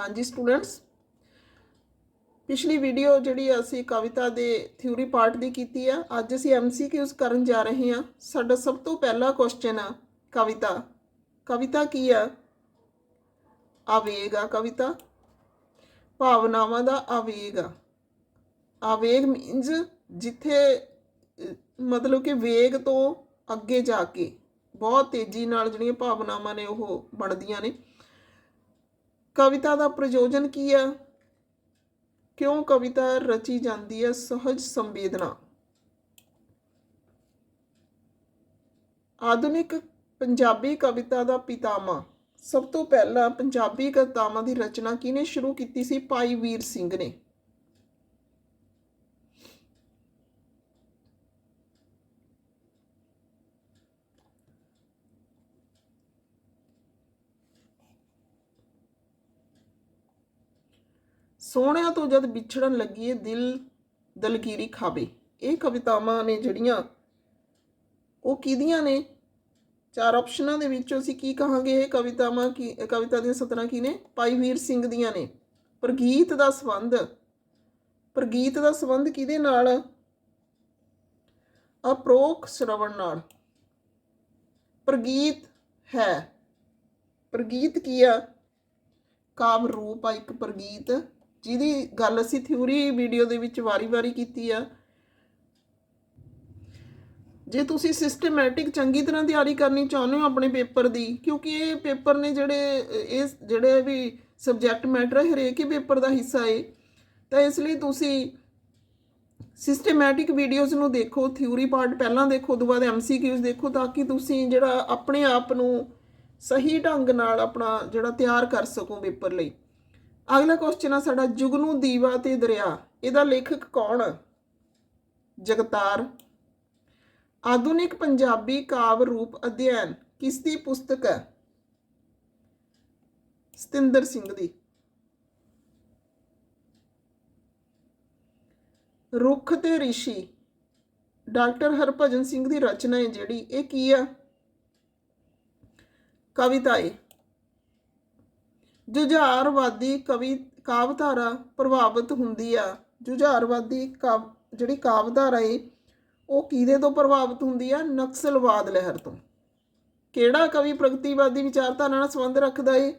ਹਾਂਜੀ ਸਟੂਡੈਂਟਸ ਪਿਛਲੀ ਵੀਡੀਓ ਜਿਹੜੀ ਅਸੀਂ ਕਵਿਤਾ ਦੇ ਥਿਊਰੀ ਪਾਰਟ ਦੀ ਕੀਤੀ ਆ, ਅੱਜ ਅਸੀਂ ਐਮਸੀਕਿਊਜ਼ ਕਰਨ ਜਾ ਰਹੇ ਹਾਂ। ਸਾਡਾ ਸਭ ਤੋਂ ਪਹਿਲਾ ਕੁਐਸਚਨ ਆ, ਕਵਿਤਾ। ਕਵਿਤਾ ਕੀ ਆ? ਆਵੇਗ ਆ ਕਵਿਤਾ। ਭਾਵਨਾਵਾਂ ਦਾ ਆਵੇਗ ਆ। ਆਵੇਗ ਮੀਨਸ ਜਿੱਥੇ, ਮਤਲਬ ਕਿ ਵੇਗ ਤੋਂ ਅੱਗੇ ਜਾ ਕੇ, ਬਹੁਤ ਤੇਜ਼ੀ ਨਾਲ ਜਿਹੜੀਆਂ ਭਾਵਨਾਵਾਂ ਨੇ ਉਹ ਬਣਦੀਆਂ ਨੇ। ਕਵਿਤਾ ਦਾ ਪ੍ਰਯੋਜਨ ਕੀ ਹੈ ਕਿਉਂ ਕਵਿਤਾ ਰਚੀ ਜਾਂਦੀ ਹੈ ਸਹਜ ਸੰਵੇਦਨਾ? ਆਧੁਨਿਕ ਪੰਜਾਬੀ ਕਵਿਤਾ ਦਾ ਪਿਤਾਮਾ ਸਭ ਤੋਂ ਪਹਿਲਾਂ ਪੰਜਾਬੀ ਕਵਿਤਾਵਾਂ ਦੀ ਰਚਨਾ ਕਿਹਨੇ ਸ਼ੁਰੂ ਕੀਤੀ ਸੀ? ਭਾਈ ਵੀਰ ਸਿੰਘ ਨੇ। ਸੋਹਣਿਆਂ ਤੋਂ ਜਦ ਵਿਛੜਨ ਲੱਗੀਏ ਦਿਲ ਦਲਕੀਰੀ ਖਾਵੇ। ਇਹ ਕਵਿਤਾਵਾਂ ਨੇ ਜਿਹੜੀਆਂ, ਉਹ ਕਿਹਦੀਆਂ ਨੇ? ਚਾਰ ਆਪਸ਼ਨਾਂ ਦੇ ਵਿੱਚੋਂ ਅਸੀਂ ਕੀ ਕਹਾਂਗੇ? ਇਹ ਕਵਿਤਾਵਾਂ ਕੀ ਕਵਿਤਾ ਦੀਆਂ ਸਤਰਾਂ ਕੀ ਨੇ? ਭਾਈ ਵੀਰ ਸਿੰਘ ਦੀਆਂ ਨੇ। ਪ੍ਰਗੀਤ ਦਾ ਸੰਬੰਧ। ਪ੍ਰਗੀਤ ਦਾ ਸੰਬੰਧ ਕਿਹਦੇ ਨਾਲ? ਅਪਰੋਖ ਸ਼ਰਵਣ ਨਾਲ। ਪ੍ਰਗੀਤ ਹੈ। ਪ੍ਰਗੀਤ ਕੀ ਆ? ਕਾਵ ਰੂਪ ਆ ਇੱਕ ਪ੍ਰਗੀਤ। ਜਿਹਦੀ ਗੱਲ ਅਸੀਂ ਥਿਊਰੀ ਵੀਡੀਓ ਦੇ ਵਿੱਚ ਵਾਰੀ-ਵਾਰੀ ਕੀਤੀ ਆ। ਜੇ ਤੁਸੀਂ ਸਿਸਟਮੈਟਿਕ ਚੰਗੀ ਤਰ੍ਹਾਂ ਤਿਆਰੀ ਕਰਨੀ ਚਾਹੁੰਦੇ ਹੋ ਆਪਣੇ ਪੇਪਰ ਦੀ, ਕਿਉਂਕਿ ਇਹ ਪੇਪਰ ਨੇ ਜਿਹੜੇ, ਇਹ ਜਿਹੜੇ ਵੀ ਸਬਜੈਕਟ ਮੈਟਰ ਹਰੇਕ ਹੀ ਪੇਪਰ ਦਾ ਹਿੱਸਾ ਹੈ ਤਾਂ ਇਸ ਲਈ ਤੁਸੀਂ ਸਿਸਟਮੈਟਿਕ ਵੀਡੀਓਜ਼ ਨੂੰ ਦੇਖੋ, ਥਿਊਰੀ ਪਾਰਟ ਪਹਿਲਾਂ ਦੇਖੋ ਤੋਂ ਬਾਅਦ ਐਮਸੀਕਿਊਜ਼ ਦੇਖੋ, ਤਾਂ ਕਿ ਤੁਸੀਂ ਜਿਹੜਾ ਆਪਣੇ ਆਪ ਨੂੰ ਸਹੀ ਢੰਗ ਨਾਲ ਆਪਣਾ ਜਿਹੜਾ ਤਿਆਰ ਕਰ ਸਕੋ ਪੇਪਰ ਲਈ। ਅਗਲਾ ਕੁਐਸਚਨ ਆ ਸਾਡਾ ਜੁਗਨੂ ਦੀਵਾ ਤੇ ਦਰਿਆ। ਇਹਦਾ ਲੇਖਕ ਕੌਣ? ਜਗਤਾਰ। ਆਧੁਨਿਕ ਪੰਜਾਬੀ ਕਾਵ ਰੂਪ ਅਧਿਐਨ ਕਿਸ ਦੀ ਪੁਸਤਕ ਹੈ? ਸਤਿੰਦਰ ਸਿੰਘ ਦੀ। ਰੁੱਖ ਤੇ ਰਿਸ਼ੀ। ਡਾਕਟਰ ਹਰਭਜਨ ਸਿੰਘ ਦੀ ਰਚਨਾ ਹੈ ਜਿਹੜੀ। ਇਹ ਕੀ ਆ ਕਵਿਤਾ ਹੈ। ਜੁਝਾਰਵਾਦੀ ਕਵੀ ਕਾਵਧਾਰਾ ਪ੍ਰਭਾਵਿਤ ਹੁੰਦੀ ਆ। ਜੁਝਾਰਵਾਦੀ ਕਾਵ ਜਿਹੜੀ ਕਾਵਧਾਰਾ ਏ ਉਹ ਕਿਹਦੇ ਤੋਂ ਪ੍ਰਭਾਵਿਤ ਹੁੰਦੀ ਆ? ਨਕਸਲਵਾਦ ਲਹਿਰ ਤੋਂ। ਕਿਹੜਾ ਕਵੀ ਪ੍ਰਗਤੀਵਾਦੀ ਵਿਚਾਰਧਾਰਾ ਨਾਲ ਸੰਬੰਧ ਰੱਖਦਾ ਏ?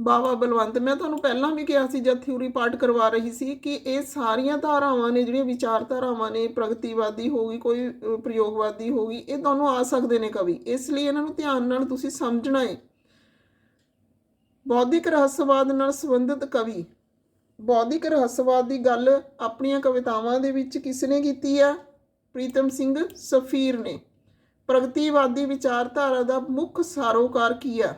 ਬਾਬਾ ਬਲਵੰਤ ਮੈਂ ਤੁਹਾਨੂੰ ਪਹਿਲਾਂ ਵੀ ਕਿਹਾ ਸੀ ਜਦ ਥਿਊਰੀ ਪਾਠ ਕਰਵਾ ਰਹੀ ਸੀ ਕਿ ਇਹ ਸਾਰੀਆਂ ਧਾਰਾਵਾਂ ਨੇ ਜਿਹੜੀਆਂ ਵਿਚਾਰਧਾਰਾਵਾਂ ਨੇ ਪ੍ਰਗਤੀਵਾਦੀ ਹੋਗੀ ਕੋਈ ਅ, ਪ੍ਰਯੋਗਵਾਦੀ ਹੋਗੀ ਇਹ ਤੁਹਾਨੂੰ ਆ ਸਕਦੇ ਨੇ ਕਵੀ। ਇਸ ਲਈ ਇਹਨਾਂ ਨੂੰ ਧਿਆਨ ਨਾਲ ਤੁਸੀਂ ਸਮਝਣਾ ਏ। ਬੌਧਿਕ ਰਹੱਸਵਾਦ ਨਾਲ ਸੰਬੰਧਿਤ ਕਵੀ। ਬੌਧਿਕ ਰਹੱਸਵਾਦ ਦੀ ਗੱਲ ਆਪਣੀਆਂ ਕਵਿਤਾਵਾਂ ਦੇ ਵਿੱਚ ਕਿਸ ਨੇ ਕੀਤੀ ਆ ਪ੍ਰੀਤਮ ਸਿੰਘ ਸਫੀਰ ਨੇ। ਪ੍ਰਗਤੀਵਾਦੀ ਵਿਚਾਰਧਾਰਾ ਦਾ ਮੁੱਖ ਸਾਰੋਕਾਰ ਕੀ ਆ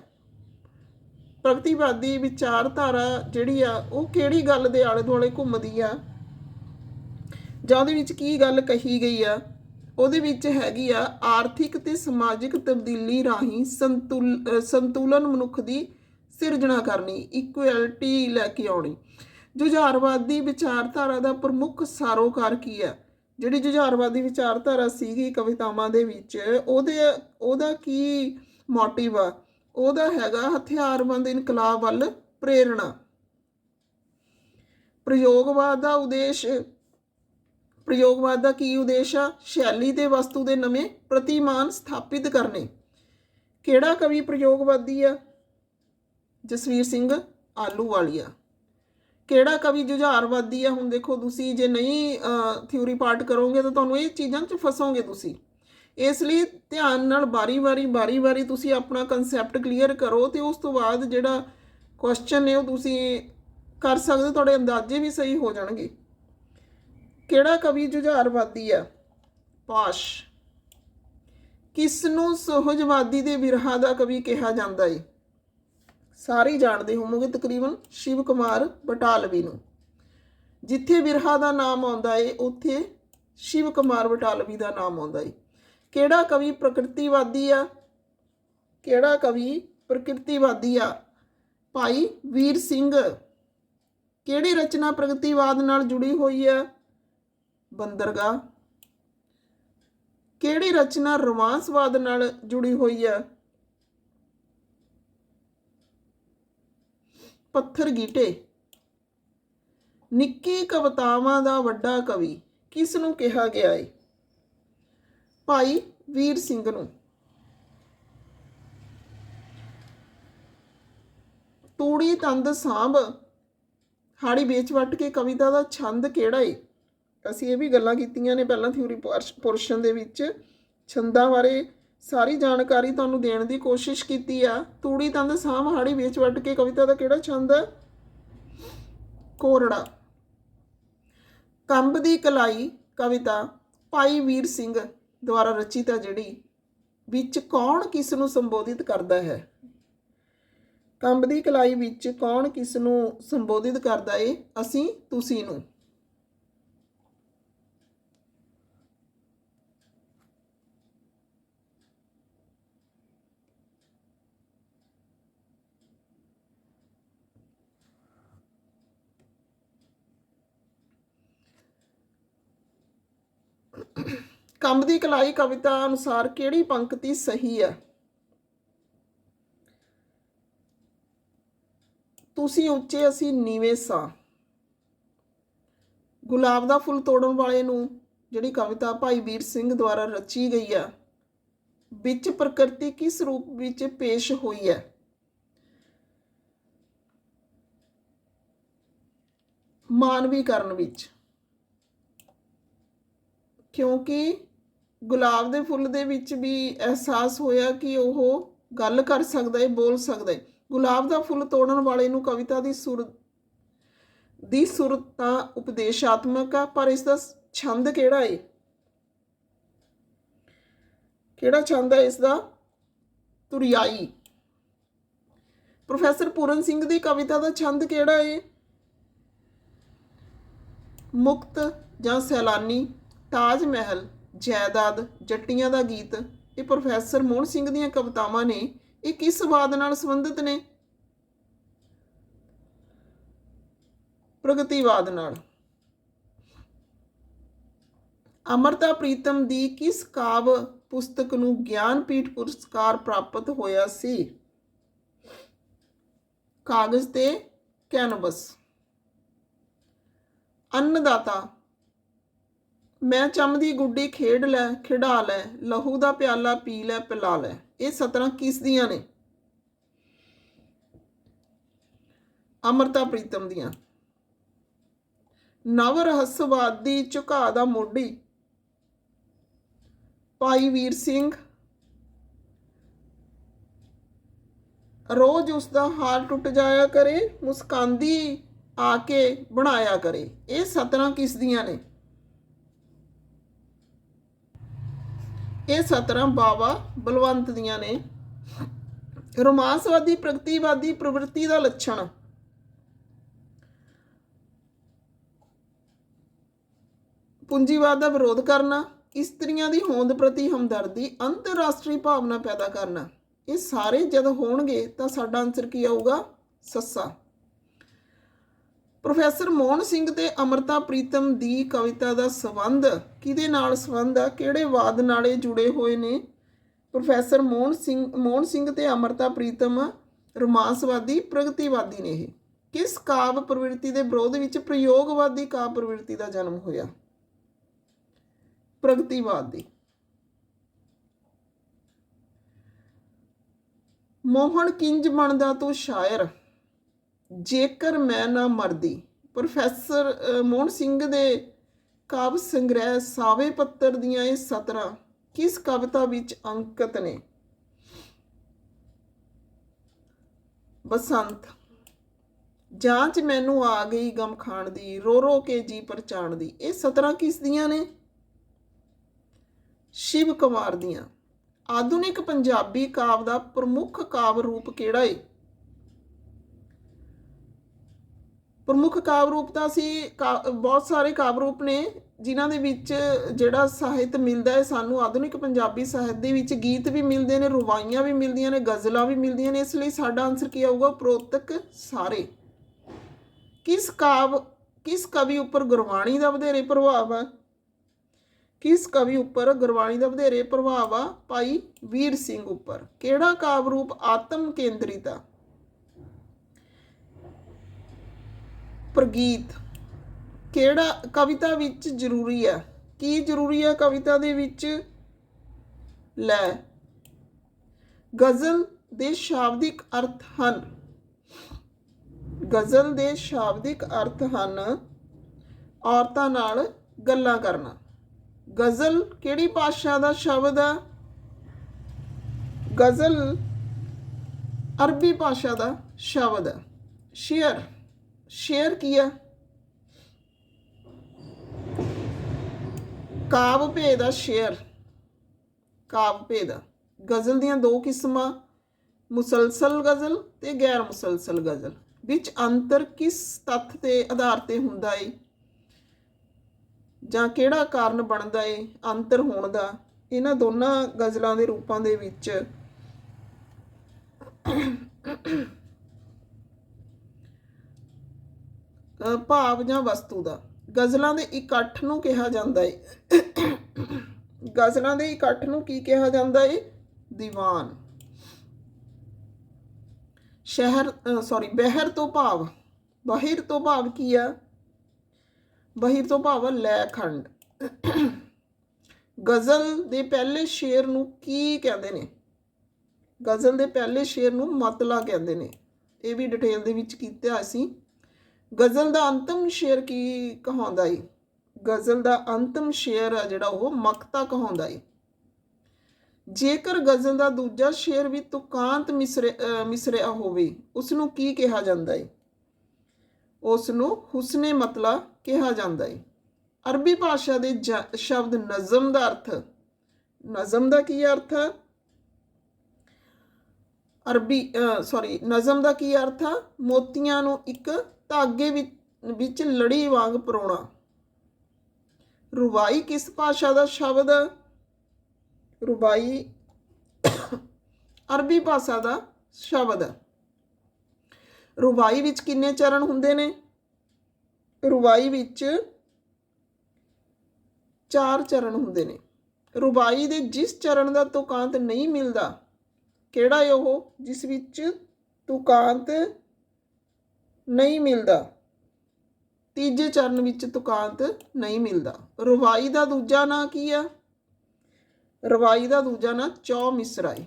ਪ੍ਰਗਤੀਵਾਦੀ ਵਿਚਾਰਧਾਰਾ ਜਿਹੜੀ ਆ, ਉਹ ਕਿਹੜੀ ਗੱਲ ਦੇ ਆਲੇ ਦੁਆਲੇ ਘੁੰਮਦੀ ਆ? ਜਾਂ ਉਹਦੇ ਵਿੱਚ ਕੀ ਗੱਲ ਕਹੀ ਗਈ ਆ? ਉਹਦੇ ਵਿੱਚ ਹੈਗੀ ਆ, ਆਰਥਿਕ ਤੇ ਸਮਾਜਿਕ ਤਬਦੀਲੀ ਰਾਹੀਂ ਸੰਤੁਲ ਸੰਤੁਲਨ ਮਨੁੱਖ ਦੀ ਸਿਰਜਣਾ ਕਰਨੀ ਇਕੁਐਲਿਟੀ ਲੈ ਕੇ ਆਉਣੀ। ਜੁਝਾਰਵਾਦੀ ਵਿਚਾਰਧਾਰਾ ਦਾ ਪ੍ਰਮੁੱਖ ਸਾਰੋਕਾਰ ਕੀ ਹੈ? ਜਿਹੜੀ ਜੁਝਾਰਵਾਦੀ ਵਿਚਾਰਧਾਰਾ ਸੀਗੀ ਕਵਿਤਾਵਾਂ ਦੇ ਵਿੱਚ, ਉਹਦੇ, ਉਹਦਾ ਕੀ ਮੋਟਿਵ ਆ? ਉਹਦਾ ਹੈਗਾ ਹਥਿਆਰਬੰਦ ਇਨਕਲਾਬ ਵੱਲ ਪ੍ਰੇਰਣਾ। ਪ੍ਰਯੋਗਵਾਦ ਦਾ ਉਦੇਸ਼, ਪ੍ਰਯੋਗਵਾਦ ਦਾ ਕੀ ਉਦੇਸ਼ ਆ? ਸ਼ੈਲੀ ਤੇ ਵਸਤੂ ਦੇ ਨਵੇਂ ਪ੍ਰਤੀਮਾਨ ਸਥਾਪਿਤ ਕਰਨੇ। ਕਿਹੜਾ ਕਵੀ ਪ੍ਰਯੋਗਵਾਦੀ ਆ? ਜਸਵੀਰ ਸਿੰਘ ਆਲੂ ਵਾਲੀਆ ਕਿਹੜਾ ਕਵੀ ਜੁਝਾਰਵਾਦੀ ਆ? ਹੁਣ ਦੇਖੋ ਤੁਸੀਂ ਜੇ ਨਹੀਂ ਥਿਊਰੀ ਪਾਰਟ ਕਰੋਗੇ ਤਾਂ ਤੁਹਾਨੂੰ ਇਹ ਚੀਜ਼ਾਂ 'ਚ ਫਸੋਗੇ ਤੁਸੀਂ। ਇਸ ਲਈ ਧਿਆਨ ਨਾਲ ਬਾਰੀ-ਬਾਰੀ ਬਾਰੀ-ਬਾਰੀ ਤੁਸੀਂ ਆਪਣਾ ਕਨਸੈਪਟ ਕਲੀਅਰ ਕਰੋ ਤੇ ਉਸ ਤੋਂ ਬਾਅਦ ਜਿਹੜਾ ਕੁਐਸਚਨ ਨੇ ਉਹ ਤੁਸੀਂ ਕਰ ਸਕਦੇ ਹੋ, ਤੁਹਾਡੇ ਅੰਦਾਜ਼ੇ ਵੀ ਸਹੀ ਹੋ ਜਾਣਗੇ। ਕਿਹੜਾ ਕਵੀ ਜੁਝਾਰਵਾਦੀ ਆ? ਪਾਸ਼। ਕਿਸ ਨੂੰ ਸੁਹਜਵਾਦੀ ਦੇ ਵਿਰਹਾ ਦਾ ਕਵੀ ਕਿਹਾ ਜਾਂਦਾ ਏ? ਸਾਰੇ ਜਾਣਦੇ ਹੋਵੋਗੇ ਤਕਰੀਬਨ ਸ਼ਿਵ ਕੁਮਾਰ ਬਟਾਲਵੀ ਨੂੰ। ਜਿੱਥੇ ਵਿਰਹਾ ਦਾ ਨਾਮ ਆਉਂਦਾ ਏ, ਉੱਥੇ ਸ਼ਿਵ ਕੁਮਾਰ ਬਟਾਲਵੀ ਦਾ ਨਾਮ ਆਉਂਦਾ ਏ। ਕਿਹੜਾ ਕਵੀ ਪ੍ਰਕਿਰਤੀਵਾਦੀ ਆ? ਕਿਹੜਾ ਕਵੀ ਪ੍ਰਕਿਰਤੀਵਾਦੀ ਆ? ਭਾਈ ਵੀਰ ਸਿੰਘ। ਕਿਹੜੀ ਰਚਨਾ ਪ੍ਰਗਤੀਵਾਦ ਨਾਲ ਜੁੜੀ ਹੋਈ ਹੈ ਬੰਦਰਗਾਹ। ਕਿਹੜੀ ਰਚਨਾ ਰੋਮਾਂਸਵਾਦ ਨਾਲ ਜੁੜੀ ਹੋਈ ਹੈ ਪੱਥਰ ਗੀਟੇ। ਨਿੱਕੀ ਕਵਿਤਾਵਾਂ ਦਾ ਵੱਡਾ ਕਵੀ ਕਿਸ ਨੂੰ ਕਿਹਾ ਗਿਆ ਹੈ ਭਾਈ ਵੀਰ ਸਿੰਘ ਨੂੰ। ਤੂੜੀ ਤੰਦ ਸਾਂਭ। ਹਾੜੀ ਵੇਚ ਵੱਟ ਕੇ ਕਵਿਤਾ ਦਾ ਛੰਦ ਕਿਹੜਾ ਏ? ਅਸੀਂ ਇਹ ਵੀ ਗੱਲਾਂ ਕੀਤੀਆਂ ਨੇ ਪਹਿਲਾਂ ਥਿਊਰੀ ਪੋਰਸ਼ਨ ਦੇ ਵਿੱਚ। ਛੰਦਾਂ ਬਾਰੇ ਸਾਰੀ ਜਾਣਕਾਰੀ ਤੁਹਾਨੂੰ ਦੇਣ ਦੀ ਕੋਸ਼ਿਸ਼ ਕੀਤੀ ਆ। ਤੂੜੀ ਤੰਦ ਸਾਹ ਹਾੜੀ ਵੇਚ ਵੱਟ ਕੇ ਕਵਿਤਾ ਦਾ ਕਿਹੜਾ ਛੰਦ ਹੈ? ਕੋਰੜਾ ਕੰਬ ਦੀ ਕਲਾਈ ਕਵਿਤਾ ਭਾਈ ਵੀਰ ਸਿੰਘ ਦੁਆਰਾ ਰਚਿਤ ਹੈ ਜਿਹੜੀ। ਵਿੱਚ ਕੌਣ ਕਿਸ ਨੂੰ ਸੰਬੋਧਿਤ ਕਰਦਾ ਹੈ? ਕੰਬ ਦੀ ਕਲਾਈ ਵਿੱਚ ਕੌਣ ਕਿਸ ਨੂੰ ਸੰਬੋਧਿਤ ਕਰਦਾ ਏ? ਅਸੀਂ, ਤੁਸੀਂ ਨੂੰ। ਕੰਮ ਦੀ ਕਲਾਈ ਕਵਿਤਾ ਅਨੁਸਾਰ ਕਿਹੜੀ ਪੰਕਤੀ ਸਹੀ ਹੈ? ਤੁਸੀਂ ਉੱਚੇ, ਅਸੀਂ ਨੀਵੇਂ ਸਾਂ। ਗੁਲਾਬ ਦਾ ਫੁੱਲ ਤੋੜਨ ਵਾਲੇ ਨੂੰ ਜਿਹੜੀ ਕਵਿਤਾ ਭਾਈ ਵੀਰ ਸਿੰਘ ਦੁਆਰਾ ਰਚੀ ਗਈ ਹੈ, ਵਿੱਚ ਪ੍ਰਕਿਰਤੀ ਕਿਸ ਰੂਪ ਵਿੱਚ ਪੇਸ਼ ਹੋਈ ਹੈ? ਮਾਨਵੀਕਰਨ ਵਿੱਚ। ਕਿਉਂਕਿ ਗੁਲਾਬ ਦੇ ਫੁੱਲ ਦੇ ਵਿੱਚ ਵੀ ਅਹਿਸਾਸ ਹੋਇਆ ਕਿ ਉਹ ਗੱਲ ਕਰ ਸਕਦਾ ਹੈ, ਬੋਲ ਸਕਦਾ ਹੈ। ਗੁਲਾਬ ਦਾ ਫੁੱਲ ਤੋੜਨ ਵਾਲੇ ਨੂੰ ਕਵਿਤਾ ਦੀ ਸੁਰ ਦੀ ਸੁਰ ਤਾਂ ਉਪਦੇਸ਼ਾਤਮਕ ਆ, ਪਰ ਇਸ ਦਾ ਛੰਦ ਕਿਹੜਾ ਹੈ ਕਿਹੜਾ ਛੰਦ ਹੈ ਇਸ ਦਾ? ਤੁਰਿਆਈ। ਪ੍ਰੋਫੈਸਰ ਪੂਰਨ ਸਿੰਘ ਦੀ ਕਵਿਤਾ ਦਾ ਛੰਦ ਕਿਹੜਾ ਹੈ ਮੁਕਤ ਜਾਂ ਸੈਲਾਨੀ, ਤਾਜ ਮਹਿਲ। ਜਾਇਦਾਦ ਜੱਟੀਆਂ ਦਾ ਗੀਤ, ਇਹ ਪ੍ਰੋਫੈਸਰ ਮੋਹਨ ਸਿੰਘ ਦੀਆਂ ਕਵਿਤਾਵਾਂ ਨੇ, ਇਹ ਕਿਸ ਵਾਦ ਨਾਲ ਸੰਬੰਧਿਤ ਨੇ? ਪ੍ਰਗਤੀਵਾਦ ਨਾਲ। ਅਮਰਤਾ ਪ੍ਰੀਤਮ ਦੀ ਕਿਸ ਕਾਵ ਪੁਸਤਕ ਨੂੰ ਗਿਆਨਪੀਠ ਪੁਰਸਕਾਰ ਪ੍ਰਾਪਤ ਹੋਇਆ ਸੀ? ਕਾਗਜ਼ ਤੇ ਕੈਨਵਸ। ਅੰਨਦਾਤਾ ਮੈਂ ਚੰਮਦੀ ਗੁੱਡੀ ਖੇਡ ਲੈ, ਖਿਡਾ ਲੈ, ਲਹੂ ਦਾ ਪਿਆਲਾ ਪੀ ਲੈ, ਪਿਲਾ ਲੈ। ਇਹ ਸਤਰਾਂ ਕਿਸ ਦੀਆਂ ਨੇ? ਅਮਰਤਾ ਪ੍ਰੀਤਮ ਦੀਆਂ। ਨਵ ਰਹੱਸਵਾਦੀ ਝੁਕਾ ਦਾ ਮੋਢੀ। ਭਾਈ ਵੀਰ ਸਿੰਘ। ਰੋਜ਼ ਉਸ ਦਾ ਹਾਲ ਟੁੱਟ ਜਾਇਆ ਕਰੇ, ਮੁਸਕਾਂਦੀ ਆ ਕੇ ਬਣਾਇਆ ਕਰੇ। ਇਹ ਸਤਰਾਂ ਕਿਸ ਦੀਆਂ ਨੇ? ਇਹ ਸਤਰਾਂ ਬਾਵਾ ਬਲਵੰਤ ਦੀਆਂ ਨੇ। ਰੋਮਾਂਸਵਾਦੀ, ਪ੍ਰਗਤੀਵਾਦੀ, ਪ੍ਰਵਿਰਤੀ ਦਾ ਲੱਛਣ। ਪੂੰਜੀਵਾਦ ਦਾ ਵਿਰੋਧ ਕਰਨਾ, ਇਸਤਰੀਆਂ ਦੀ ਹੋਂਦ ਪ੍ਰਤੀ ਹਮਦਰਦੀ, ਅੰਤਰਰਾਸ਼ਟਰੀ ਭਾਵਨਾ ਪੈਦਾ ਕਰਨਾ। ਇਹ ਸਾਰੇ ਜਦ ਹੋਣਗੇ ਤਾਂ ਸਾਡਾ ਆਨਸਰ ਕੀ ਆਊਗਾ? ਸੱਸਾ। ਪ੍ਰੋਫੈਸਰ ਮੋਹਨ ਸਿੰਘ ਤੇ ਅਮਰਤਾ ਪ੍ਰੀਤਮ ਦੀ ਕਵਿਤਾ ਦਾ ਸੰਬੰਧ ਕਿਹਦੇ ਨਾਲ ਸੰਬੰਧ ਆ? ਕਿਹੜੇ ਵਾਦ ਨਾਲੇ ਜੁੜੇ ਹੋਏ ਨੇ? ਪ੍ਰੋਫੈਸਰ ਮੋਹਨ ਸਿੰਘ ਮੋਹਨ ਸਿੰਘ ਤੇ ਅਮਰਤਾ ਪ੍ਰੀਤਮ ਰੋਮਾਂਸਵਾਦੀ, ਪ੍ਰਗਤੀਵਾਦੀ ਨੇ ਇਹ। ਕਿਸ ਕਾਵ ਪ੍ਰਵਿਰਤੀ ਦੇ ਵਿਰੋਧ ਵਿੱਚ ਪ੍ਰਯੋਗਵਾਦੀ ਕਾਵ ਪ੍ਰਵਿਰਤੀ ਦਾ ਜਨਮ ਹੋਇਆ? ਪ੍ਰਗਤੀਵਾਦ। ਦੀ ਮੋਹਨ ਕਿੰਜ ਬਣਦਾ ਤੂੰ ਸ਼ਾਇਰ? ਜੇਕਰ ਮੈਂ ਨਾ ਮਰਦੀ, ਪ੍ਰੋਫੈਸਰ ਮੋਹਨ ਸਿੰਘ ਦੇ ਕਾਵਿ ਸੰਗ੍ਰਹਿ ਸਾਵੇ ਪੱਤਰ ਦੀਆਂ ਇਹ ਸਤਰਾਂ ਕਿਸ ਕਵਿਤਾ ਵਿੱਚ ਅੰਕਿਤ ਨੇ? ਬਸੰਤ। ਜਾਂਚ ਮੈਨੂੰ ਆ ਗਈ ਗਮ ਖਾਣ ਦੀ, ਰੋ ਰੋ ਕੇ ਜੀ ਪਰਚਾਣ ਦੀ। ਇਹ ਸਤਰਾਂ ਕਿਸ ਦੀਆਂ ਨੇ? ਸ਼ਿਵ ਕੁਮਾਰ ਦੀਆਂ। ਆਧੁਨਿਕ ਪੰਜਾਬੀ ਕਾਵ ਦਾ ਪ੍ਰਮੁੱਖ ਕਾਵ ਰੂਪ ਕਿਹੜਾ ਏ? ਪ੍ਰਮੁੱਖ ਕਾਵਿ ਰੂਪ ਤਾਂ ਸੀ ਬਹੁਤ ਸਾਰੇ ਕਾਵ ਰੂਪ ਨੇ, ਜਿਨ੍ਹਾਂ ਦੇ ਵਿੱਚ ਜਿਹੜਾ ਸਾਹਿਤ ਮਿਲਦਾ ਹੈ, ਸਾਨੂੰ ਆਧੁਨਿਕ ਪੰਜਾਬੀ ਸਾਹਿਤ ਦੇ ਵਿੱਚ ਗੀਤ ਵੀ ਮਿਲਦੇ ਨੇ, ਰਵਾਈਆਂ ਵੀ ਮਿਲਦੀਆਂ ਨੇ, ਗਜ਼ਲਾਂ ਵੀ ਮਿਲਦੀਆਂ ਨੇ, ਇਸ ਲਈ ਸਾਡਾ ਆਨਸਰ ਕੀ ਆਊਗਾ? ਪ੍ਰੋਤਕ ਸਾਰੇ। ਕਿਸ ਕਾਵ, ਕਿਸ ਕਵੀ ਉੱਪਰ ਗੁਰਬਾਣੀ ਦਾ ਵਧੇਰੇ ਪ੍ਰਭਾਵ ਹੈ ਕਿਸ ਕਵੀ ਉੱਪਰ ਗੁਰਬਾਣੀ ਦਾ ਵਧੇਰੇ ਪ੍ਰਭਾਵ ਆ? ਭਾਈ ਵੀਰ ਸਿੰਘ ਉੱਪਰ। ਕਿਹੜਾ ਕਾਵ ਰੂਪ ਆਤਮ ਕੇਂਦਰਿਤ ਆ? ਪ੍ਰਗੀਤ, ਕਿਹੜਾ ਕਵਿਤਾ ਵਿੱਚ ਜ਼ਰੂਰੀ ਹੈ? ਕੀ ਜ਼ਰੂਰੀ ਹੈ ਕਵਿਤਾ ਦੇ ਵਿੱਚ? ਲੈ, ਗਜ਼ਲ ਦੇ ਸ਼ਾਬਦਿਕ ਅਰਥ ਹਨ। ਗਜ਼ਲ ਦੇ ਸ਼ਾਬਦਿਕ ਅਰਥ ਹਨ ਔਰਤਾਂ ਨਾਲ ਗੱਲਾਂ ਕਰਨਾ। ਗਜ਼ਲ ਕਿਹੜੀ ਭਾਸ਼ਾ ਦਾ ਸ਼ਬਦ ਹੈ ਗਜ਼ਲ ਅਰਬੀ ਭਾਸ਼ਾ ਦਾ ਸ਼ਬਦ ਹੈ ਸ਼ੇਅਰ। ਸ਼ੇਰ ਕੀ ਹੈ ਕਾਵ ਭੇਦ ਦਾ ਸ਼ੇਰ ਕਾਵ ਭੇਦ। ਆ। ਗਜ਼ਲ ਦੀਆਂ ਦੋ ਕਿਸਮਾਂ, ਮੁਸਲਸਲ ਗਜ਼ਲ ਤੇ ਗੈਰ ਮੁਸਲਸਲ ਗਜ਼ਲ। ਵਿੱਚ ਅੰਤਰ ਕਿਸ ਤੱਥ ਤੇ ਆਧਾਰ ਤੇ ਹੁੰਦਾ ਏ? ਜਾਂ ਕਿਹੜਾ ਕਾਰਨ ਬਣਦਾ ਏ ਅੰਤਰ ਹੋਣ ਦਾ? ਇਹਨਾਂ ਦੋਨਾਂ ਗਜ਼ਲਾਂ ਦੇ ਰੂਪਾਂ ਦੇ ਵਿੱਚ ਭਾਵ ਜਾਂ ਵਸਤੂ ਦਾ। ਗਜ਼ਲਾਂ ਦੇ ਇਕੱਠ ਨੂੰ ਕਿਹਾ ਜਾਂਦਾ ਏ। ਗਜ਼ਲਾਂ ਦੇ ਇਕੱਠ ਨੂੰ ਕੀ ਕਿਹਾ ਜਾਂਦਾ ਏ? ਦੀਵਾਨ। ਸ਼ਹਿਰ ਸੌਰੀ ਬਹਿਰ ਤੋਂ ਭਾਵ। ਬਹਿਰ ਤੋਂ ਭਾਵ ਕੀ ਆ? ਬਹਿਰ ਤੋਂ ਭਾਵ ਲੈ ਖੰਡ ਗਜ਼ਲ ਦੇ ਪਹਿਲੇ ਸ਼ੇਰ ਨੂੰ ਕੀ ਕਹਿੰਦੇ ਨੇ? ਗਜ਼ਲ ਦੇ ਪਹਿਲੇ ਸ਼ੇਰ ਨੂੰ ਮਤਲਾ ਕਹਿੰਦੇ ਨੇ। ਇਹ ਵੀ ਡਿਟੇਲ ਦੇ ਵਿੱਚ ਕੀਤਾ ਅਸੀਂ। ਗਜ਼ਲ ਦਾ ਅੰਤਮ ਸ਼ੇਰ ਕੀ ਕਹਾਉਂਦਾ ਏ ਗਜ਼ਲ ਦਾ ਅੰਤਮ ਸ਼ੇਰ ਆ ਜਿਹੜਾ ਉਹ ਮਕਤਾ ਕਹਾਉਂਦਾ ਏ ਜੇਕਰ ਗਜ਼ਲ ਦਾ ਦੂਜਾ ਸ਼ੇਰ ਵੀ ਤੁਕਾਂਤ ਮਿਸਰੇ ਮਿਸਰਿਆ ਹੋਵੇ ਉਸ ਨੂੰ ਕੀ ਕਿਹਾ ਜਾਂਦਾ ਏ ਉਸ ਨੂੰ ਹੁਸਨੇ ਮਤਲਾ ਕਿਹਾ ਜਾਂਦਾ ਏ ਅਰਬੀ ਭਾਸ਼ਾ ਦੇ ਜ- ਸ਼ਬਦ ਨਜ਼ਮ ਦਾ ਅਰਥ। ਨਜ਼ਮ ਦਾ ਕੀ ਅਰਥ? ਹੈ ਅਰਬੀ ਸੌਰੀ ਨਜ਼ਮ ਦਾ ਕੀ ਅਰਥ ਆ? ਮੋਤੀਆਂ ਨੂੰ ਇੱਕ ਧਾਗੇ ਵਿੱਚ ਵਿੱਚ ਲੜੀ ਵਾਂਗ ਪਰੋਣਾ। ਰੁਬਾਈ ਕਿਸ ਭਾਸ਼ਾ ਦਾ ਸ਼ਬਦ? ਰੁਬਾਈ ਅਰਬੀ ਭਾਸ਼ਾ ਦਾ ਸ਼ਬਦ। ਰੁਬਾਈ ਵਿੱਚ ਕਿੰਨੇ ਚਰਨ ਹੁੰਦੇ ਨੇ? ਰੁਬਾਈ ਵਿੱਚ ਚਾਰ ਚਰਨ ਹੁੰਦੇ ਨੇ। ਰੁਬਾਈ ਦੇ ਜਿਸ ਚਰਨ ਦਾ ਤੁਕਾਂਤ ਨਹੀਂ ਮਿਲਦਾ, ਕਿਹੜਾ ਹੈ ਉਹ? ਜਿਸ ਵਿੱਚ ਤੁਕਾਂਤ ਨਹੀਂ ਮਿਲਦਾ। ਤੀਜੇ ਚਰਨ ਵਿੱਚ ਤੁਕਾਂਤ ਨਹੀਂ ਮਿਲਦਾ। ਰਵਾਈ ਦਾ ਦੂਜਾ ਨਾਂ ਕੀ ਆ? ਰਵਾਈ ਦਾ ਦੂਜਾ ਨਾਂ ਚੌ ਮਿਸਰਾਈ।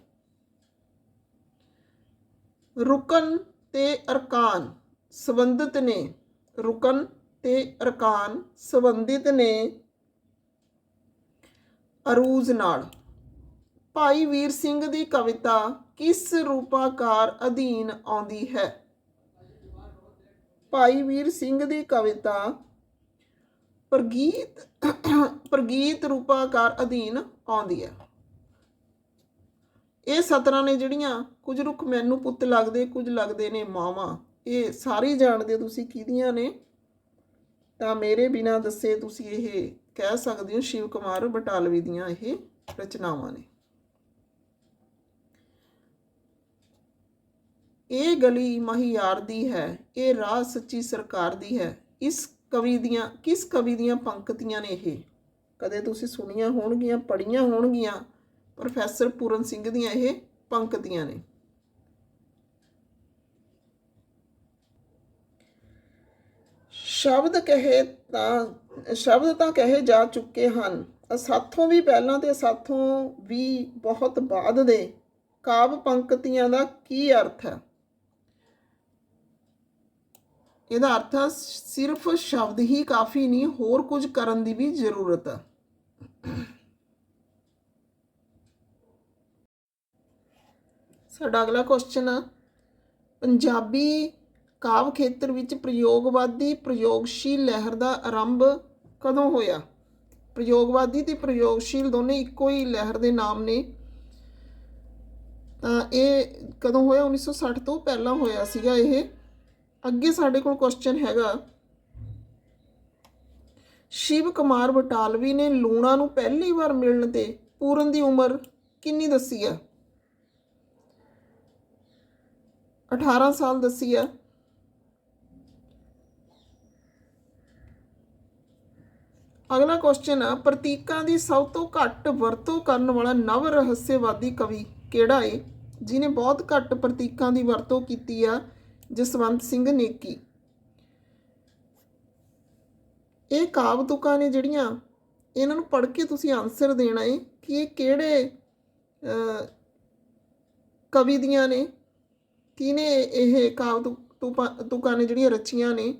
ਰੁਕਨ ਤੇ ਅਰਕਾਨ ਸੰਬੰਧਿਤ ਨੇ। ਰੁਕਨ ਤੇ ਅਰਕਾਨ ਸੰਬੰਧਿਤ ਨੇ। ਅਰੂਜ਼ ਨਾਲ। ਭਾਈ ਵੀਰ ਸਿੰਘ ਦੀ ਕਵਿਤਾ ਕਿਸ ਰੂਪਾਕਾਰ ਅਧੀਨ ਆਉਂਦੀ ਹੈ? ਭਾਈ ਵੀਰ ਸਿੰਘ ਦੀ ਕਵਿਤਾ ਪ੍ਰਗੀਤ ਪ੍ਰਗੀਤ ਰੂਪਾਕਾਰ ਅਧੀਨ ਆਉਂਦੀ ਹੈ। ਇਹ ਸਤਰਾਂ ਨੇ ਜਿਹੜੀਆਂ ਕੁਝ ਰੁੱਖ ਮੈਨੂੰ ਪੁੱਤ ਲੱਗਦੇ, ਕੁਝ ਲੱਗਦੇ ਨੇ ਮਾਵਾਂ, ਇਹ ਸਾਰੇ ਜਾਣਦੇ ਤੁਸੀਂ ਕਿਹਦੀਆਂ ਨੇ? ਤਾਂ ਮੇਰੇ ਬਿਨਾ ਦੱਸੇ ਤੁਸੀਂ ਇਹ ਕਹਿ ਸਕਦੇ ਹੋ ਸ਼ਿਵ ਕੁਮਾਰ ਬਟਾਲਵੀ ਦੀਆਂ ਇਹ ਰਚਨਾਵਾਂ ਨੇ। ਇਹ ਗਲੀ ਮਹੀਆਰ ਦੀ ਹੈ, ਇਹ ਰਾਹ ਸੱਚੀ ਸਰਕਾਰ ਦੀ ਹੈ। ਇਸ ਕਵੀ ਦੀਆਂ, ਕਿਸ ਕਵੀ ਦੀਆਂ ਪੰਕਤੀਆਂ ਨੇ ਇਹ? ਕਦੇ ਤੁਸੀਂ ਸੁਣੀਆਂ ਹੋਣਗੀਆਂ, ਪੜ੍ਹੀਆਂ ਹੋਣਗੀਆਂ? ਪ੍ਰੋਫੈਸਰ ਪੂਰਨ ਸਿੰਘ ਦੀਆਂ ਇਹ ਪੰਕਤੀਆਂ ਨੇ। ਸ਼ਬਦ ਕਹੇ ਤਾਂ, ਸ਼ਬਦ ਤਾਂ ਕਹੇ ਜਾ ਚੁੱਕੇ ਹਨ। ਸਾਥੋਂ ਵੀ ਪਹਿਲਾਂ ਤੇ ਸਾਥੋਂ ਵੀ ਬਹੁਤ ਬਾਅਦ ਦੇ ਕਾਵ ਪੰਕਤੀਆਂ ਦਾ ਕੀ ਅਰਥ ਹੈ? ਇਹਦਾ ਅਰਥ ਹੈ, ਸਿਰਫ ਸ਼ਬਦ ਹੀ ਕਾਫੀ ਨਹੀਂ, ਹੋਰ ਕੁਝ ਕਰਨ ਦੀ ਵੀ ਜ਼ਰੂਰਤ ਆ ਸਾਡਾ ਅਗਲਾ ਕੁਐਸਚਨ ਆ। ਪੰਜਾਬੀ ਕਾਵ ਖੇਤਰ ਵਿੱਚ ਪ੍ਰਯੋਗਵਾਦੀ, ਪ੍ਰਯੋਗਸ਼ੀਲ ਲਹਿਰ ਦਾ ਆਰੰਭ ਕਦੋਂ ਹੋਇਆ? ਪ੍ਰਯੋਗਵਾਦੀ ਤੇ ਪ੍ਰਯੋਗਸ਼ੀਲ ਦੋਨੇ ਇੱਕੋ ਹੀ ਲਹਿਰ ਦੇ ਨਾਮ ਨੇ। ਤਾਂ ਇਹ ਕਦੋਂ ਹੋਇਆ? 1960 ਤੋਂ ਪਹਿਲਾਂ ਹੋਇਆ ਸੀਗਾ ਇਹ। ਅੱਗੇ ਸਾਡੇ ਕੋਲ ਕੁਐਸਚਨ ਹੈਗਾ। ਸ਼ਿਵ ਕੁਮਾਰ ਬਟਾਲਵੀ ਨੇ ਲੂਣਾ ਨੂੰ ਪਹਿਲੀ ਵਾਰ ਮਿਲਣ ਤੇ ਪੂਰਨ ਦੀ ਉਮਰ ਕਿੰਨੀ ਦੱਸੀ ਆ? 18 ਸਾਲ ਦੱਸੀ ਆ। ਅਗਲਾ ਕੁਐਸਚਨ ਆ, ਪ੍ਰਤੀਕਾਂ ਦੀ ਸਭ ਤੋਂ ਘੱਟ ਵਰਤੋਂ ਕਰਨ ਵਾਲਾ ਨਵ ਰਹੱਸਵਾਦੀ ਕਵੀ ਕਿਹੜਾ ਏ? ਜਿਨੇ ਬਹੁਤ ਘੱਟ ਪ੍ਰਤੀਕਾਂ ਦੀ ਵਰਤੋਂ ਕੀਤੀ ਆ। ਜਸਵੰਤ ਸਿੰਘ ਨੇਕੀ। ਇਹ ਕਾਵ ਤੁਕਾਂ ਨੇ ਜਿਹੜੀਆਂ, ਇਹਨਾਂ ਨੂੰ ਪੜ੍ਹ ਕੇ ਤੁਸੀਂ ਆਨਸਰ ਦੇਣਾ ਹੈ ਕਿ ਇਹ ਕਿਹੜੇ ਕਵੀ ਦੀਆਂ ਨੇ, ਕਿਹਨੇ ਇਹ ਕਾਵ ਤੁਕਾਂ ਨੇ ਜਿਹੜੀਆਂ ਰਚੀਆਂ ਨੇ।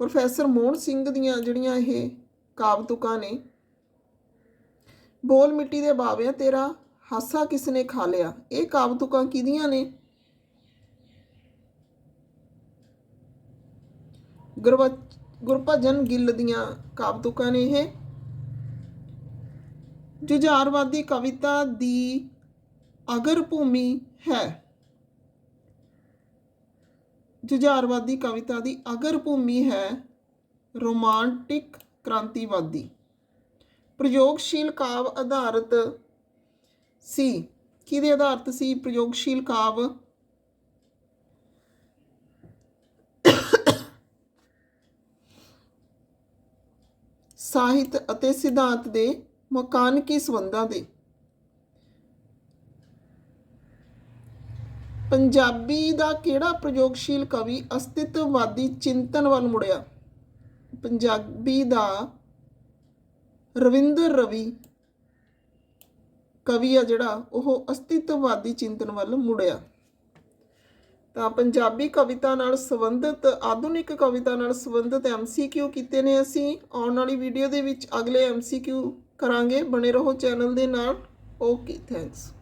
ਪ੍ਰੋਫੈਸਰ ਮੋਹਨ ਸਿੰਘ ਦੀਆਂ ਜਿਹੜੀਆਂ ਇਹ ਕਾਵ ਤੁਕਾਂ ਨੇ। ਬੋਲ ਮਿੱਟੀ ਦੇ ਬਾਵਿਆਂ ਤੇਰਾ ਹਾਸਾ ਕਿਸਨੇ ਖਾ ਲਿਆ? ਇਹ ਕਾਵਤੁਕਾਂ ਕਿਹਦੀਆਂ ਨੇ? ਗੁਰਬਚ ਗੁਰਭਜਨ ਗਿੱਲ ਦੀਆਂ ਕਾਵਤੁਕਾਂ ਨੇ ਇਹ। ਜੁਝਾਰਵਾਦੀ ਕਵਿਤਾ ਦੀ ਅਗਰ ਭੂਮੀ ਹੈ। ਜੁਝਾਰਵਾਦੀ ਕਵਿਤਾ ਦੀ ਅਗਰ ਭੂਮੀ ਹੈ, ਰੋਮਾਂਟਿਕ ਕ੍ਰਾਂਤੀਵਾਦੀ। ਪ੍ਰਯੋਗਸ਼ੀਲ ਕਾਵ ਆਧਾਰਿਤ ਸੀ? ਕਿਹਦੇ ਆਧਾਰਿਤ ਸੀ? ਪ੍ਰਯੋਗਸ਼ੀਲ ਕਾਵ? ਸਾਹਿਤ ਅਤੇ ਸਿਧਾਂਤ ਦੇ ਮਕਾਨਕੀ ਸੰਬੰਧਾਂ ਦੇ। ਪੰਜਾਬੀ ਦਾ ਕਿਹੜਾ ਪ੍ਰਯੋਗਸ਼ੀਲ ਕਵੀ ਅਸਤਿਤਵਵਾਦੀ ਚਿੰਤਨ ਵੱਲ ਮੁੜਿਆ? ਪੰਜਾਬੀ ਦਾ ਰਵਿੰਦਰ ਰਵੀ ਕਵੀ ਆ ਜਿਹੜਾ, ਉਹ ਅਸਤਿਤਵਵਾਦੀ ਚਿੰਤਨ ਵੱਲ ਮੁੜਿਆ। ਤਾਂ ਪੰਜਾਬੀ ਕਵਿਤਾ ਨਾਲ ਸੰਬੰਧਿਤ, ਆਧੁਨਿਕ ਕਵਿਤਾ ਨਾਲ ਸੰਬੰਧਿਤ ਐਮਸੀਕਿਊ ਕੀਤੇ ਨੇ ਅਸੀਂ। ਆਉਣ ਵਾਲੀ ਵੀਡੀਓ ਦੇ ਵਿੱਚ ਅਗਲੇ ਐਮਸੀਕਿਊ ਕਰਾਂਗੇ। ਬਣੇ ਰਹੋ ਚੈਨਲ ਦੇ ਨਾਲ। Okay thanks